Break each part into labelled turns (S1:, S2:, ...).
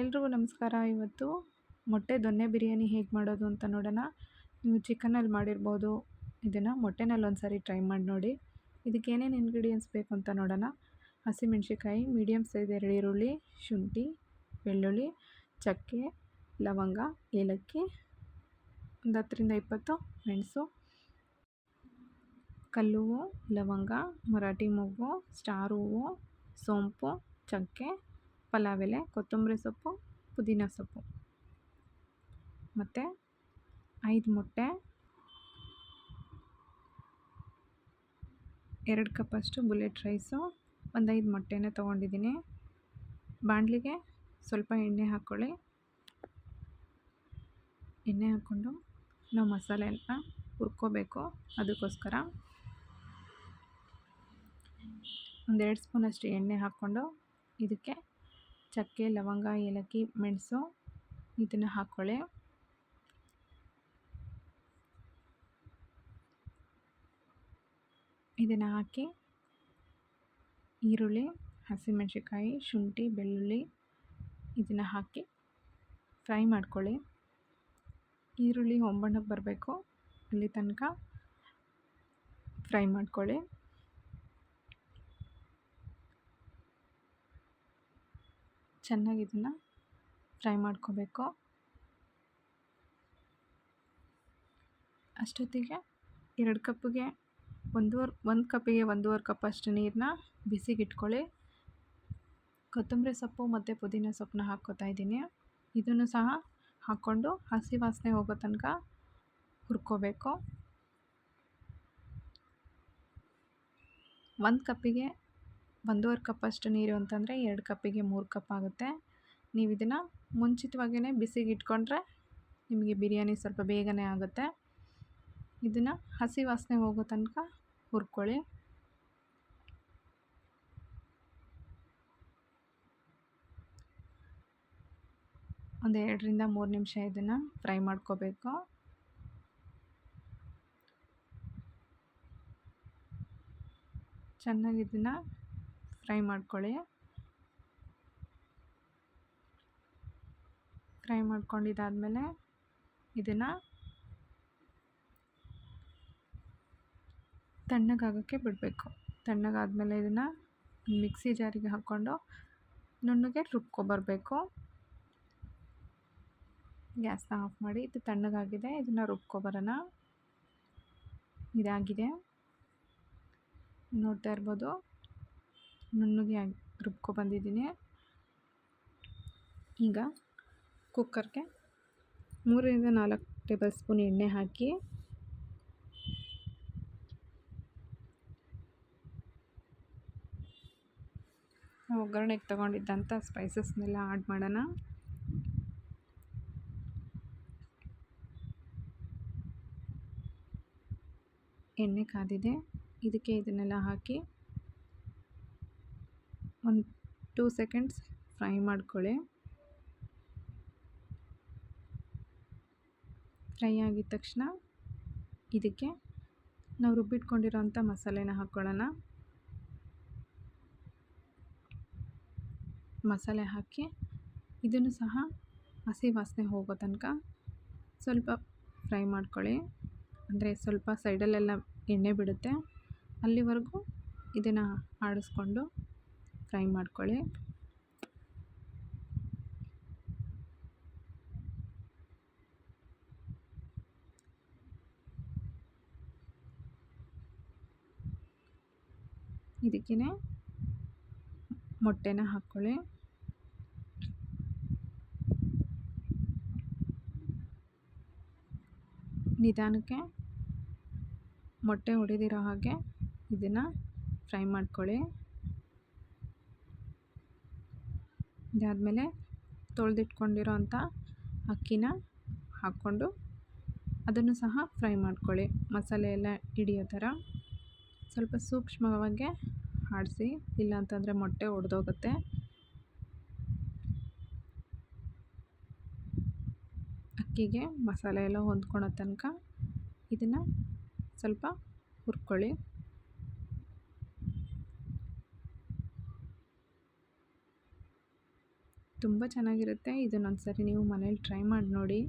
S1: ಎಲ್ರಿಗೂ ನಮಸ್ಕಾರ. ಇವತ್ತು ಮೊಟ್ಟೆ ದೊನ್ನೆ ಬಿರಿಯಾನಿ ಹೇಗೆ ಮಾಡೋದು ಅಂತ ನೋಡೋಣ. ನೀವು ಚಿಕನಲ್ಲಿ ಮಾಡಿರ್ಬೋದು. ಇದನ್ನು ಮೊಟ್ಟೆನಲ್ಲಿ ಒಂದು ಸಾರಿ ಟ್ರೈ ಮಾಡಿ ನೋಡಿ. ಇದಕ್ಕೆ ಏನೇನು ಇಂಗ್ರೀಡಿಯೆಂಟ್ಸ್ ಬೇಕು ಅಂತ ನೋಡೋಣ. ಹಸಿಮೆಣ್ಸಿಕಾಯಿ ಮೀಡಿಯಮ್ ಸೈಜ್ ಎರಡು ಈರುಳ್ಳಿ, ಶುಂಠಿ, ಬೆಳ್ಳುಳ್ಳಿ, ಚಕ್ಕೆ, ಲವಂಗ, ಏಲಕ್ಕಿ, ಒಂದು ಹತ್ತರಿಂದ ಇಪ್ಪತ್ತು ಮೆಣಸು, ಕಲ್ಲು ಹೂವು, ಲವಂಗ, ಮರಾಠಿ ಮೊಗ್ಗು ಸ್ಟಾರ್ ಹೂವು, ಸೋಂಪು, ಚಕ್ಕೆ ಪಲಾವ್ ಎಲೆ ಕೊತ್ತಂಬರಿ ಸೊಪ್ಪು, ಪುದೀನ ಸೊಪ್ಪು. ಮತ್ತು ಐದು ಮೊಟ್ಟೆ, ಎರಡು ಕಪ್ಪಷ್ಟು ಬುಲೆಟ್ ರೈಸು, ಒಂದು ಐದು ಮೊಟ್ಟೆನೇ ತೊಗೊಂಡಿದ್ದೀನಿ. ಬಾಣಲಿಗೆ ಸ್ವಲ್ಪ ಎಣ್ಣೆ ಹಾಕ್ಕೊಳ್ಳಿ. ಎಣ್ಣೆ ಹಾಕ್ಕೊಂಡು ನಾವು ಮಸಾಲೆ ಎಲ್ಲ ಹುರ್ಕೋಬೇಕು ಅದಕ್ಕೋಸ್ಕರ. ಒಂದೆರಡು ಸ್ಪೂನಷ್ಟು ಎಣ್ಣೆ ಹಾಕ್ಕೊಂಡು ಇದಕ್ಕೆ ಚಕ್ಕೆ, ಲವಂಗ, ಏಲಕ್ಕಿ, ಮೆಣಸು ಇದನ್ನು ಹಾಕ್ಕೊಳ್ಳಿ ಇದನ್ನು ಹಾಕಿ ಈರುಳ್ಳಿ ಹಸಿಮೆಣಸಿಕಾಯಿ ಶುಂಠಿ, ಬೆಳ್ಳುಳ್ಳಿ ಇದನ್ನು ಹಾಕಿ ಫ್ರೈ ಮಾಡ್ಕೊಳ್ಳಿ. ಈರುಳ್ಳಿ ಹೊಂಬಣ್ಣಕ್ಕೆ ಬರಬೇಕು. ಅಲ್ಲಿ ತನಕ ಫ್ರೈ ಮಾಡ್ಕೊಳ್ಳಿ. ಚೆನ್ನಾಗಿ ಇದನ್ನು ಫ್ರೈ ಮಾಡ್ಕೋಬೇಕು. ಅಷ್ಟೊತ್ತಿಗೆ ಎರಡು ಕಪ್ಪಿಗೆ ಒಂದೂವರೆ, ಒಂದು ಕಪ್ಪಿಗೆ ಒಂದೂವರೆ ಕಪ್ ಅಷ್ಟು ನೀರನ್ನ ಬಿಸಿಗಿಟ್ಕೊಳ್ಳಿ. ಕೊತ್ತಂಬರಿ ಸೊಪ್ಪು ಮತ್ತು ಪುದೀನ ಸೊಪ್ಪನ್ನ ಹಾಕ್ಕೋತಾ ಇದ್ದೀನಿ. ಇದನ್ನು ಸಹ ಹಾಕ್ಕೊಂಡು ಹಸಿ ವಾಸನೆ ಹೋಗೋ ತನಕ ಹುರ್ಕೋಬೇಕು. ಒಂದು ಕಪ್ಪಿಗೆ ಒಂದೂವರೆ ಕಪ್ಪಷ್ಟು ನೀರು ಅಂತಂದರೆ ಎರಡು ಕಪ್ಪಿಗೆ ಮೂರು ಕಪ್ ಆಗುತ್ತೆ. ನೀವು ಇದನ್ನು ಮುಂಚಿತವಾಗಿಯೇ ಬಿಸಿಗೆ ಇಟ್ಕೊಂಡ್ರೆ ನಿಮಗೆ ಬಿರಿಯಾನಿ ಸ್ವಲ್ಪ ಬೇಗನೆ ಆಗುತ್ತೆ. ಇದನ್ನು ಹಸಿ ವಾಸನೆ ಹೋಗೋ ತನಕ ಹುರ್ಕೊಳ್ಳಿ. ಒಂದು ಎರಡರಿಂದ ಮೂರು ನಿಮಿಷ ಇದನ್ನು ಫ್ರೈ ಮಾಡ್ಕೋಬೇಕು. ಚೆನ್ನಾಗಿ ಇದನ್ನು ಫ್ರೈ ಮಾಡ್ಕೊಳ್ಳಿ. ಫ್ರೈ ಮಾಡ್ಕೊಂಡಿದ್ದಾದಮೇಲೆ ಇದನ್ನು ತಣ್ಣಗಾಗೋಕ್ಕೆ ಬಿಡಬೇಕು. ತಣ್ಣಗಾದಮೇಲೆ ಇದನ್ನು ಮಿಕ್ಸಿ ಜಾರಿಗೆ ಹಾಕ್ಕೊಂಡು ನುಣ್ಣಗೆ ರುಬ್ಕೊಬರಬೇಕು ಗ್ಯಾಸ್ನ ಆಫ್ ಮಾಡಿ ಇದು ತಣ್ಣಗಾಗಿದೆ, ಇದನ್ನು ರುಬ್ಕೊಬರೋಣ ಇದಾಗಿದೆ. ನೋಡ್ತಾ ಇರ್ಬೋದು. ನುಣ್ಣಗೆ ರುಬ್ಕೊ ಬಂದಿದ್ದೀನಿ. ಈಗ ಕುಕ್ಕರ್ಗೆ ಮೂರರಿಂದ ನಾಲ್ಕು ಟೇಬಲ್ ಸ್ಪೂನ್ ಎಣ್ಣೆ ಹಾಕಿ ಒಗ್ಗರಣೆಗೆ ತಗೊಂಡಿದ್ದಂಥ ಸ್ಪೈಸಸ್ನೆಲ್ಲ ಆ್ಯಡ್ ಮಾಡೋಣ. ಎಣ್ಣೆ ಕಾದಿದೆ. ಇದಕ್ಕೆ ಇದನ್ನೆಲ್ಲ ಹಾಕಿ ಒಂದು ಟೂ ಸೆಕೆಂಡ್ಸ್ ಫ್ರೈ ಮಾಡ್ಕೊಳ್ಳಿ. ಫ್ರೈ ಆಗಿದ ತಕ್ಷಣ ಇದಕ್ಕೆ ನಾವು ರುಬ್ಬಿಟ್ಕೊಂಡಿರೋಂಥ ಮಸಾಲೆನ ಹಾಕ್ಕೊಳ್ಳೋಣ ಮಸಾಲೆ ಹಾಕಿ ಇದನ್ನು ಸಹ ಹಸಿ ವಾಸನೆ ಹೋಗೋ ತನಕ ಸ್ವಲ್ಪ ಫ್ರೈ ಮಾಡ್ಕೊಳ್ಳಿ. ಅಂದರೆ ಸ್ವಲ್ಪ ಸೈಡಲ್ಲೆಲ್ಲ ಎಣ್ಣೆ ಬಿಡುತ್ತೆ. ಅಲ್ಲಿವರೆಗೂ ಇದನ್ನು ಆಡಿಸ್ಕೊಂಡು ಫ್ರೈ ಮಾಡ್ಕೊಳ್ಳಿ. ಇದಕ್ಕೇ ಮೊಟ್ಟೆನ ಹಾಕ್ಕೊಳ್ಳಿ ನಿಧಾನಕ್ಕೆ ಮೊಟ್ಟೆ ಹೊಡೆದಿರೋ ಹಾಗೆ ಇದನ್ನು ಫ್ರೈ ಮಾಡ್ಕೊಳ್ಳಿ. ಇದಾದಮೇಲೆ ತೊಳೆದಿಟ್ಕೊಂಡಿರೋ ಅಂಥ ಅಕ್ಕಿನ ಹಾಕ್ಕೊಂಡು ಅದನ್ನು ಸಹ ಫ್ರೈ ಮಾಡ್ಕೊಳ್ಳಿ. ಮಸಾಲೆ ಎಲ್ಲ ಹಿಡಿಯೋ ಥರ ಸ್ವಲ್ಪ ಸೂಕ್ಷ್ಮವಾಗಿ ಆಡಿಸಿ, ಇಲ್ಲಾಂತಂದರೆ ಮೊಟ್ಟೆ ಒಡೆದೋಗುತ್ತೆ. ಅಕ್ಕಿಗೆ ಮಸಾಲೆ ಎಲ್ಲ ಹೊಂದ್ಕೊಳೋ ತನಕ ಇದನ್ನು ಸ್ವಲ್ಪ ಹುರ್ಕೊಳ್ಳಿ. ತುಂಬ ಚೆನ್ನಾಗಿರುತ್ತೆ. ಇದನ್ನೊಂದು ಸರಿ ನೀವು ಮನೇಲಿ ಟ್ರೈ ಮಾಡಿ ನೋಡಿ.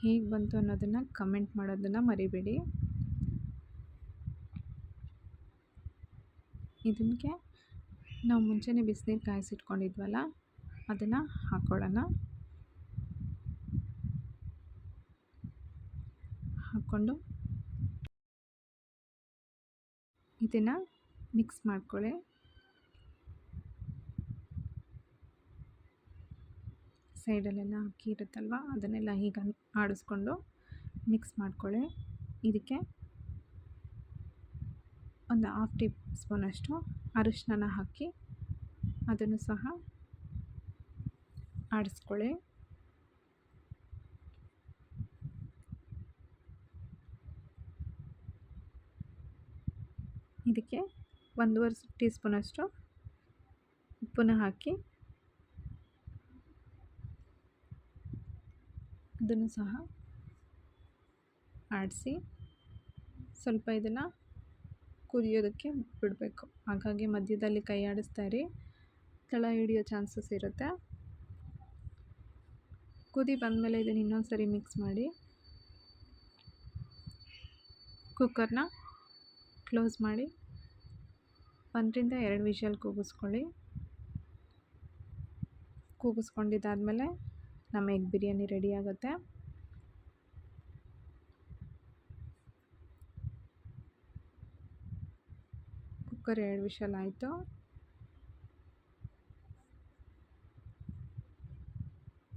S1: ಹೇಗೆ ಬಂತು ಅನ್ನೋದನ್ನು ಕಮೆಂಟ್ ಮಾಡೋದನ್ನು ಮರಿಬೇಡಿ. ಇದಕ್ಕೆ ನಾವು ಮುಂಚೆನೇ ಬಿಸಿನೀರು ಕಾಯಿಸಿಟ್ಕೊಂಡಿದ್ವಲ್ಲ, ಅದನ್ನು ಹಾಕ್ಕೊಳ್ಳೋಣ ಹಾಕ್ಕೊಂಡು ಇದನ್ನು ಮಿಕ್ಸ್ ಮಾಡ್ಕೊಳ್ಳಿ. ಸೈಡಲ್ಲೆಲ್ಲ ಅಕ್ಕಿ ಇರುತ್ತಲ್ವ, ಅದನ್ನೆಲ್ಲ ಹೀಗೆ ಆಡಿಸ್ಕೊಂಡು ಮಿಕ್ಸ್ ಮಾಡ್ಕೊಳ್ಳಿ. ಇದಕ್ಕೆ ಒಂದು ಹಾಫ್ ಟೀ ಸ್ಪೂನಷ್ಟು ಅರಿಶಿನ ಹಾಕಿ ಅದನ್ನು ಸಹ ಆಡಿಸ್ಕೊಳ್ಳಿ. ಇದಕ್ಕೆ ಒಂದೂವರೆ ಟೀ ಸ್ಪೂನಷ್ಟು ಉಪ್ಪನ್ನು ಹಾಕಿ ಅದನ್ನು ಸಹ ಆಡಿಸಿ ಸ್ವಲ್ಪ ಇದನ್ನು ಕುದಿಯೋದಕ್ಕೆ ಬಿಡಬೇಕು. ಹಾಗಾಗಿ ಮಧ್ಯದಲ್ಲಿ ಕೈ ಆಡಿಸ್ತಾ ಇರಿ. ತಳ ಹಿಡಿಯೋ ಚಾನ್ಸಸ್ ಇರುತ್ತೆ. ಕುದಿ ಬಂದಮೇಲೆ ಇದನ್ನು ಇನ್ನೊಂದು ಸರಿ ಮಿಕ್ಸ್ ಮಾಡಿ ಕುಕ್ಕರ್ನ ಕ್ಲೋಸ್ ಮಾಡಿ ಒಂದರಿಂದ ಎರಡು ವಿಷಲ್ ಕೂಗಿಸ್ಕೊಳ್ಳಿ. ಕೂಗಿಸ್ಕೊಂಡಿದ್ದಾದಮೇಲೆ ನಮ್ಮ ಎಗ್ ಬಿರಿಯಾನಿ ರೆಡಿ ಆಗುತ್ತೆ. ಕುಕ್ಕರ್ ಎರಡು ವಿಷಲ್ ಆಯಿತು.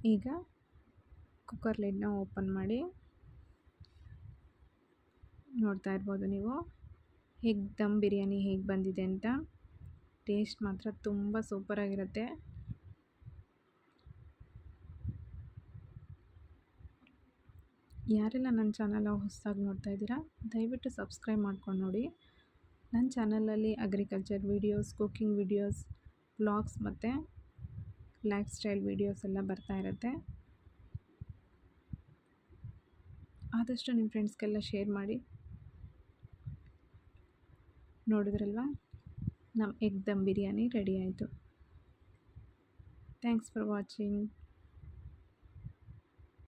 S1: ಈಗ ಕುಕ್ಕರ್ ಲಿಡ್ನ ಓಪನ್ ಮಾಡಿ ನೋಡ್ತಾ ಇರ್ಬೋದು ನೀವು. ಹೇಗೆ ದಮ್ ಬಿರಿಯಾನಿ ಹೇಗೆ ಬಂದಿದೆ ಅಂತ. ಟೇಸ್ಟ್ ಮಾತ್ರ ತುಂಬ ಸೂಪರಾಗಿರುತ್ತೆ ಯಾರೆಲ್ಲ ನನ್ನ ಚಾನಲ್ ಹೊಸದಾಗಿ ನೋಡ್ತಾ ಇದ್ದೀರಾ, ದಯವಿಟ್ಟು ಸಬ್ಸ್ಕ್ರೈಬ್ ಮಾಡ್ಕೊಂಡು ನೋಡಿ. ನನ್ನ ಚಾನಲಲ್ಲಿ agriculture videos cooking videos blogs ಮತ್ತು ಲೈಫ್ ಸ್ಟೈಲ್ ವೀಡಿಯೋಸ್ ಎಲ್ಲ ಬರ್ತಾ ಇರುತ್ತೆ. ಆದಷ್ಟು ನಿಮ್ಮ ಫ್ರೆಂಡ್ಸ್ಗೆಲ್ಲ ಶೇರ್ ಮಾಡಿ. ನೋಡಿದ್ರಲ್ವ? ನಮ್ಮ ಎಗ್ ದಮ್ ಬಿರಿಯಾನಿ ರೆಡಿ ಆಯಿತು. Thanks for watching.